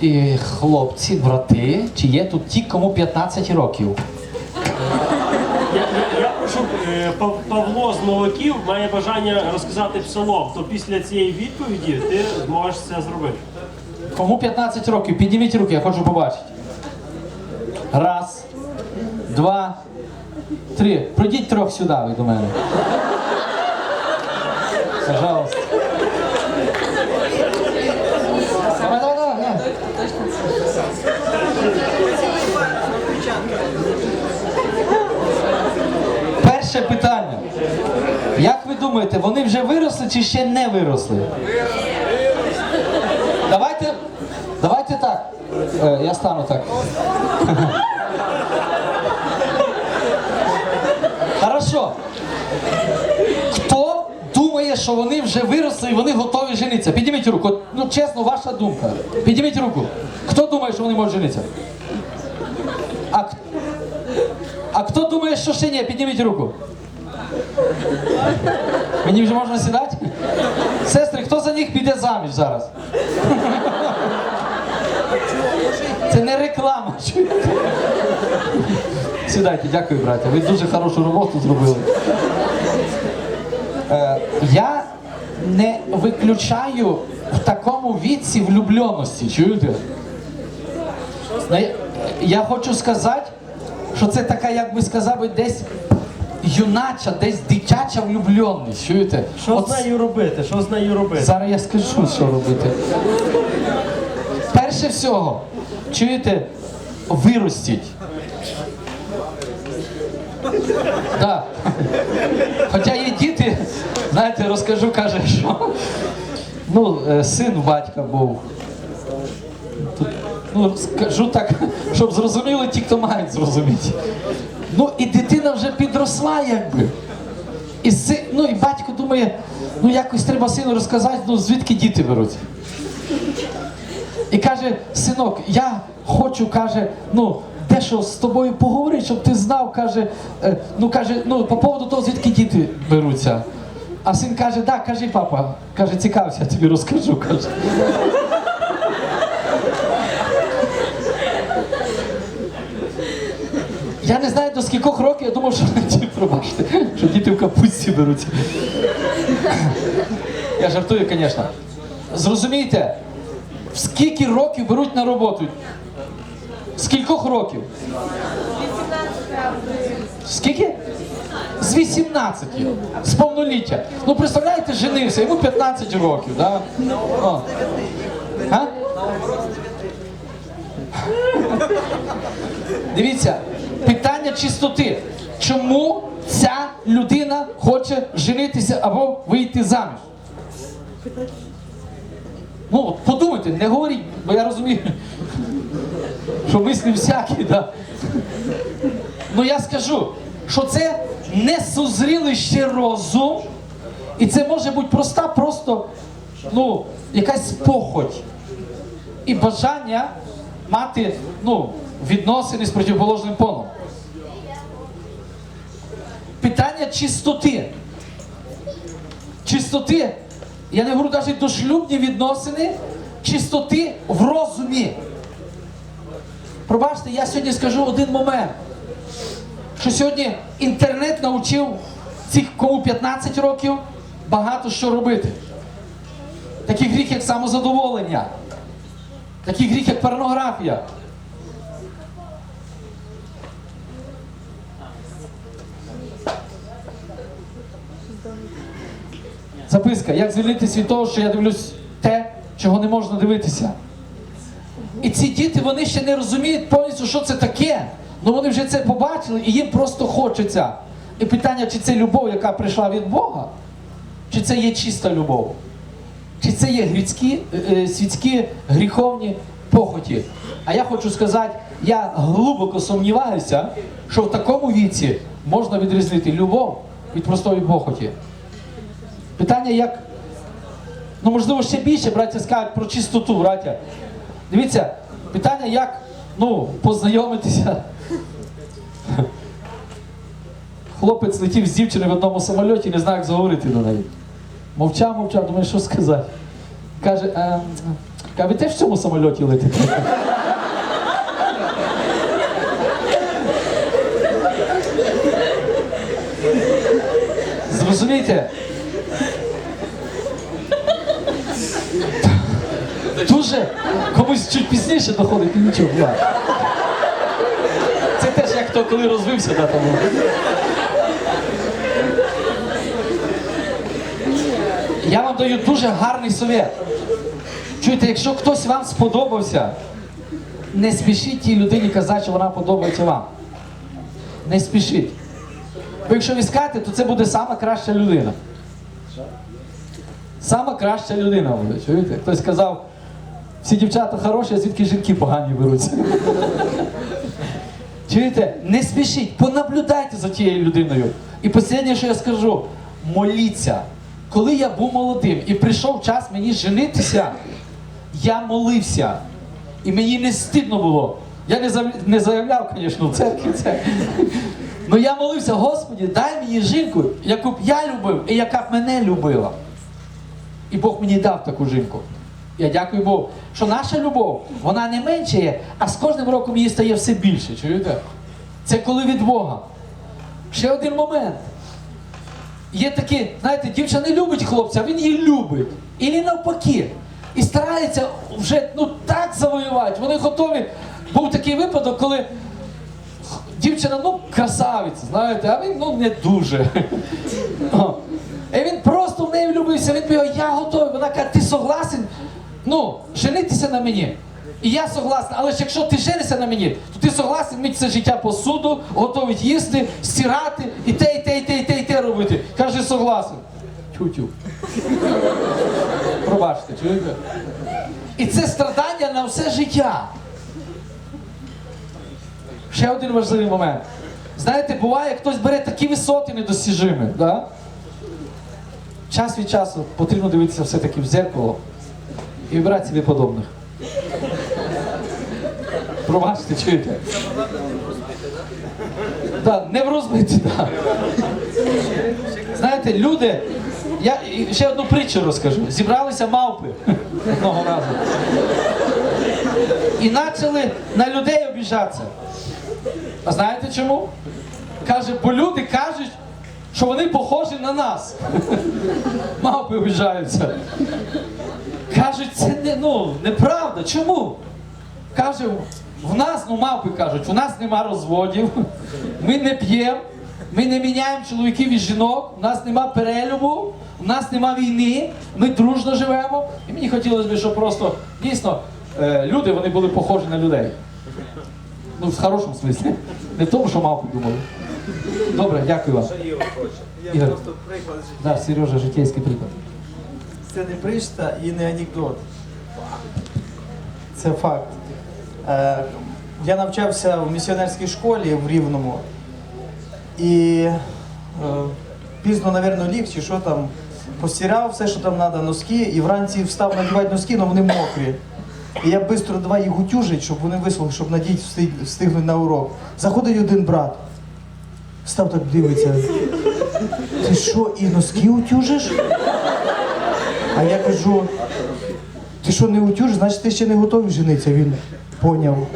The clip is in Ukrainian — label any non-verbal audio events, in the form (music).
І хлопці, брати, чи є тут ті, кому 15 років? Я, я, я прошу, е, Пав- Павло з Новаків має бажання розказати псалом, то після цієї відповіді ти зможеш це зробити. Кому 15 років? Підніміть руки, я хочу побачити. Раз, два, три. Пройдіть трьох сюди, ви до мене. Пожалуйста. Давай, давай, давай, давай. Перше питання. Як ви думаєте, вони вже виросли чи ще не виросли? Давайте, давайте так. Е, я стану так. Хорошо. Хто думає, що вони вже виросли і вони готові женитися? Підніміть руку. Ну, чесно, ваша думка. Підніміть руку. Хто думає, що вони можуть женитися? А, х- а думає, що ще ні? Підніміть руку. Мені вже можна сідати? Сестри, хто за них піде заміж зараз? Це не реклама. Сідайте, дякую, браття. Ви дуже хорошу роботу зробили. Е, я не виключаю в такому віці влюбленості, чуєте? Я хочу сказати, що це така, як би сказав, би, десь юнача, десь дитяча влюбленість, чуєте? Що От з нею робити? Що з нею робити? Зараз я скажу, що робити. Перше всього, чуєте, виростіть. Да. Хоча є діти, знаєте, розкажу, каже, що ну, е, син батька був. Тут, ну, скажу так, щоб зрозуміли ті, хто мають зрозуміти. Ну і дитина вже підросла, якби. І, си, ну, і батько думає, ну якось треба сину розказати, ну звідки діти беруть. І каже, синок, я хочу, каже, ну, дещо з тобою поговорити, щоб ти знав, каже, е, ну каже, ну, по поводу того, звідки діти беруться. А син каже, да, кажи, папа, каже, цікався, я тобі розкажу. каже. Я не знаю до скількох років, я думав, що (laughs) пробачте, що діти в капусті беруться. Я жартую, звісно. Зрозумійте, скільки років беруть на роботу? З кількох років? Скільки? З 18, з повноліття. Ну представляєте, женився, йому 15 років, да? О. А? Дивіться, чистоти. Чому ця людина хоче женитися або вийти заміж? Ну, подумайте, не говоріть, бо я розумію, що мислі всякі, да. Ну я скажу, що це не ще розум, і це може бути проста, просто ну, якась похоть і бажання мати ну, відносини з противоположним полом. Питання чистоти. Чистоти, я не говорю навіть дошлюбні відносини, чистоти в розумі. Пробачте, я сьогодні скажу один момент. Що сьогодні інтернет навчив цих, кому 15 років, багато що робити. Такий гріх, як самозадоволення. Такий гріх, як порнографія. Записка, як звільнитися від того, що я дивлюсь те, чого не можна дивитися. І ці діти вони ще не розуміють повністю, що це таке. Ну вони вже це побачили і їм просто хочеться. І питання, чи це любов, яка прийшла від Бога, чи це є чиста любов, чи це є гріцькі, е, е, світські гріховні похоті. А я хочу сказати, я глибоко сумніваюся, що в такому віці можна відрізнити любов від простої похоті. Питання як, ну можливо, ще більше, браття скажуть про чистоту, браття. Дивіться, питання як, ну, познайомитися. Хлопець летів з дівчиною в одному самольоті, не знає, як заговорити до неї. Мовчав, мовчав, думає, що сказати. Каже, «Ем, А ви теж в цьому самольоті летите? Зрозумійте. Дуже комусь чуть пізніше доходить і нічого. ладно. Це теж як хто коли розвився да, тому. Я вам даю дуже гарний совет. Чуєте, якщо хтось вам сподобався, не спішіть тій людині казати, що вона подобається вам. Не спішіть. Бо якщо ви скажете, то це буде сама краща людина. Сама краща людина буде, чуєте? Хтось сказав, всі дівчата хороші, а звідки жінки погані беруться. (laughs) Чуєте? Не спішіть, понаблюдайте за тією людиною. І останнє, що я скажу, моліться. Коли я був молодим і прийшов час мені женитися, я молився. І мені не стидно було. Я не заявляв, звісно, в церкві це. Ну я молився, Господі, дай мені жінку, яку б я любив і яка б мене любила. І Бог мені дав таку жінку. Я дякую Богу, що наша любов, вона не меншає, а з кожним роком її стає все більше. Чуєте? Це коли від Бога. Ще один момент. Є такі, знаєте, дівчина не любить хлопця, він її любить. І навпаки. І старається вже ну, так завоювати. Вони готові. Був такий випадок, коли дівчина, ну, красавиця, знаєте, а він ну не дуже. І він просто в неї влюбився, він бігає, я готовий. Вона каже, ти согласен? Ну, женитися на мені. І я согласна, але ж якщо ти женишся на мені, то ти согласен мити це життя посуду, готовить їсти, стирати, і те, і те, і те, і те, і те робити. Каже, согласен. Тю-тю. Пробачте, чуєте? І це страдання на все життя. Ще один важливий момент. Знаєте, буває, хтось бере такі висоти недосяжими. Да? Час від часу потрібно дивитися все-таки в зеркало і вибирати собі подобних. Пробачте, чуєте? Да, не в розбиті, так. Знаєте, люди, я ще одну притчу розкажу. Зібралися мавпи одного разу. І почали на людей обіжатися. А знаєте чому? Каже, бо люди кажуть, що вони похожі на нас. (laughs) Мавпи обіжаються. Кажуть, це не, ну, неправда. Чому? Каже, в нас, ну мавпи кажуть, у нас нема розводів, ми не п'ємо, ми не міняємо чоловіків і жінок, у нас нема перелюбу, у нас нема війни, ми дружно живемо. І мені хотілося б, щоб просто дійсно е, люди вони були похожі на людей. Ну, в хорошому смислі. Не в тому, що мавпи думали. Добре, дякую вам. Ігор хоче. Я Ігор. просто приклад життя. Да, Сережа, життєвський приклад. Це не причта і не анекдот. Це факт. Е, я навчався в місіонерській школі в Рівному. І е, пізно, напевно, ліг чи що там, постирав все, що там треба, носки, і вранці встав надівати носки, але вони мокрі. І я швидко давай їх утюжить, щоб вони вислухали, щоб надіть встигли на урок. Заходить один брат. Став так дивиться. Ти що, і носки утюжиш? А я кажу, ти що не утюжиш, значить ти ще не готовий жениться. Він поняв.